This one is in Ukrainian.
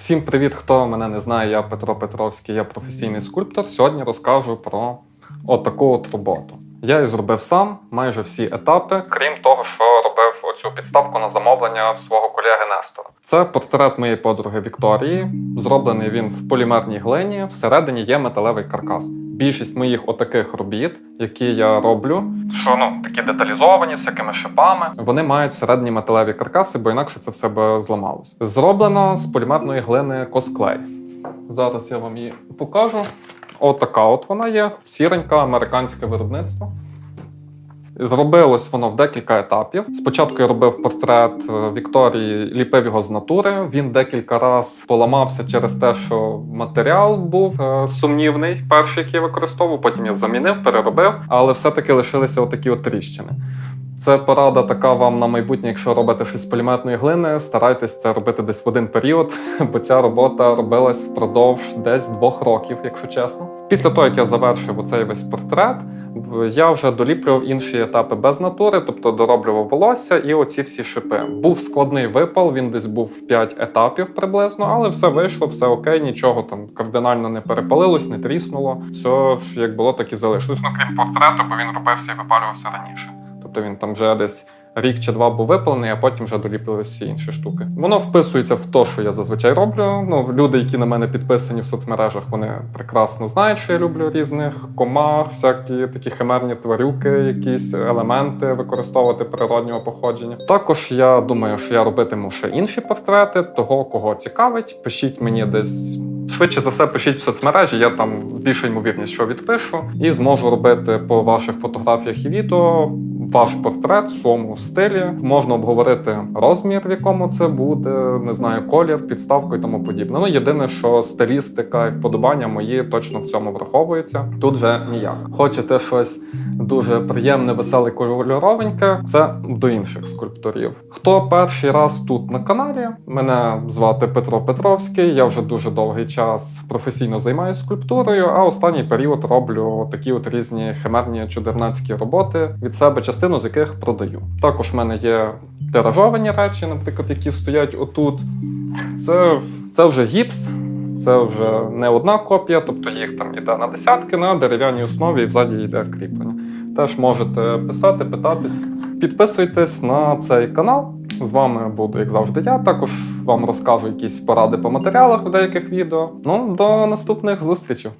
Всім привіт, хто мене не знає. Я Петро Петровський, я професійний скульптор. Сьогодні розкажу про отаку от роботу. Я її зробив сам, майже всі етапи, крім того, що робив оцю підставку на замовлення в свого колеги Нестора. Це портрет моєї подруги Вікторії. Зроблений він в полімерній глині. Всередині є металевий каркас. Більшість моїх отаких робіт, які я роблю, що ну такі деталізовані, всякими шипами, вони мають середні металеві каркаси, бо інакше це все би зламалось. Зроблено з полімерної глини косклей. Зараз я вам її покажу. Отака от вона є, сіренька, американське виробництво. Зробилось воно в декілька етапів. Спочатку я робив портрет е, Вікторії, ліпив його з натури. Він декілька разів поламався через те, що матеріал був е, сумнівний, перший, який я використовував. Потім я замінив, переробив, але все-таки лишилися отакі от тріщини. Це порада така вам на майбутнє, якщо робите щось з полімерної глини, старайтесь це робити десь в один період, бо ця робота робилась впродовж десь двох років, якщо чесно. Після того, як я завершив оцей весь портрет, я вже доліплював інші етапи без натури, тобто дороблював волосся і оці всі шипи. Був складний випал, він десь був в 5 етапів приблизно, але все вийшло, все окей, нічого там кардинально не перепалилось, не тріснуло. Все ж як було, так і залишилось. Ну крім портрету, бо він робився і випалювався раніше. Тобто він там вже десь рік чи два був випалений, а потім вже доліплювали всі інші штуки. Воно вписується в те, що я зазвичай роблю. Ну, люди, які на мене підписані в соцмережах, вони прекрасно знають, що я люблю різних комах, всякі такі химерні тварюки, якісь елементи використовувати природнього походження. Також я думаю, що я робитиму ще інші портрети, того, кого цікавить. Пишіть мені десь. Швидше за все, пишіть в соцмережі, я там більша ймовірність, що відпишу, і зможу робити по ваших фотографіях і відео ваш портрет в своєму стилі. Можна обговорити розмір, в якому це буде, не знаю, колір, підставку і тому подібне. Ну єдине, що стилістика і вподобання мої точно в цьому враховуються. Тут вже ніяк. Хочете щось дуже приємне, веселе, кольоровеньке, це до інших скульпторів. Хто перший раз тут на каналі? Мене звати Петро Петровський. Я вже дуже довгий час професійно займаюся скульптурою, а останній період роблю такі от різні химерні чудернацькі роботи від себе, частину з яких продаю. Також в мене є тиражовані речі, наприклад, які стоять отут. Це, це вже гіпс. Це вже не одна копія, тобто їх там йде на десятки на дерев'яній основі і взаді йде кріплення. Теж можете писати, питатись. Підписуйтесь на цей канал. З вами буду, як завжди, я. Також вам розкажу якісь поради по матеріалах в деяких відео. Ну, до наступних зустрічей.